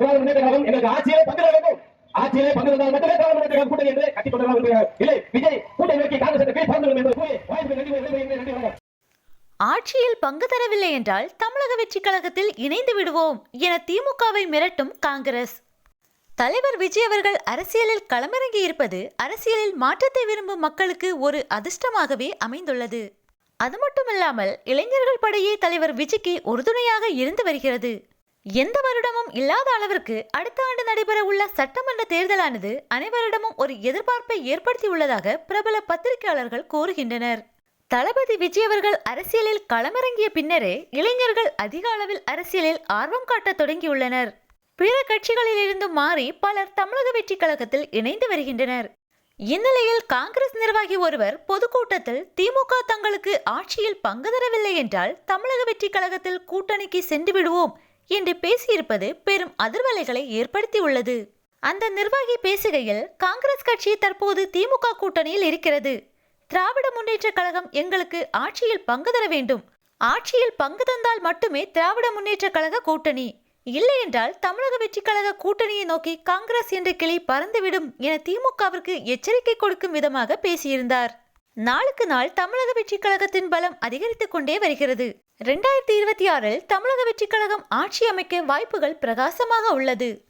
திராவிட முன்னேற்ற கழகம் எங்களுக்கு ஆட்சியிலே பங்கு தர வேண்டும். ஆட்சியிலே பங்கு தந்தால் மட்டுமே திராவிட முன்னேற்ற கழகம் கூட்டணி என்று இல்லை விஜய் கூட்டணி நோக்கி காங்கிரஸ் பறந்து என்று கூறி வாய்ப்பு நன்றி நன்றி வணக்கம் ஆட்சியில் பங்கு தரவில்லை என்றால் தமிழக வெற்றி கழகத்தில் இணைந்து விடுவோம் என திமுகவை மிரட்டும் காங்கிரஸ். தலைவர் விஜய் அவர்கள் அரசியலில் களமிறங்கி இருப்பது அரசியலில் மாற்றத்தை விரும்பும் மக்களுக்கு ஒரு அதிர்ஷ்டமாகவே அமைந்துள்ளது. அது மட்டுமல்லாமல் இளைஞர்கள் படையே தலைவர் விஜய்க்கு உறுதுணையாக இருந்து வருகிறது. எந்த வருடமும் இல்லாத அளவிற்கு அடுத்த ஆண்டு நடைபெற உள்ள சட்டமன்ற தேர்தலானது அனைவரிடமும் ஒரு எதிர்பார்ப்பை ஏற்படுத்தியுள்ளதாக பிரபல பத்திரிகையாளர்கள் கூறுகின்றனர். தளபதி விஜய் அவர்கள் அரசியலில் களமிறங்கிய பின்னரே இளைஞர்கள் அதிக அளவில் அரசியலில் ஆர்வம் காட்டத் தொடங்கியுள்ளனர். பிற கட்சிகளிலிருந்து மாறி பலர் தமிழக வெற்றி கழகத்தில் இணைந்து வருகின்றனர். இந்நிலையில் காங்கிரஸ் நிர்வாகி ஒருவர் பொதுக்கூட்டத்தில் திமுக தங்களுக்கு ஆட்சியில் பங்கு தரவில்லை என்றால் தமிழக வெற்றி கழகத்தில் கூட்டணிக்கு சென்று விடுவோம் என்று பேசியிருப்பது பெரும் அதிர்வலைகளை ஏற்படுத்தியுள்ளது. அந்த நிர்வாகி பேசுகையில் காங்கிரஸ் கட்சி தற்போது திமுக கூட்டணியில் இருக்கிறது. திராவிட முன்னேற்ற கழகம் எங்களுக்கு ஆட்சியில் பங்கு தர வேண்டும். ஆட்சியில் பங்கு தந்தால் மட்டுமே திராவிட முன்னேற்ற கழக கூட்டணி. இல்லை என்றால் தமிழக வெற்றி கழக கூட்டணியை நோக்கி காங்கிரஸ் என்ற கிளை பறந்துவிடும் என திமுகவிற்கு எச்சரிக்கை கொடுக்கும் விதமாக பேசியிருந்தார். நாளுக்கு நாள் தமிழக வெற்றிக் கழகத்தின் பலம் அதிகரித்துக் கொண்டே வருகிறது. இரண்டாயிரத்தி இருபத்தி ஆறில் தமிழக வெற்றிக் கழகம் ஆட்சி அமைக்க வாய்ப்புகள் பிரகாசமாக உள்ளது.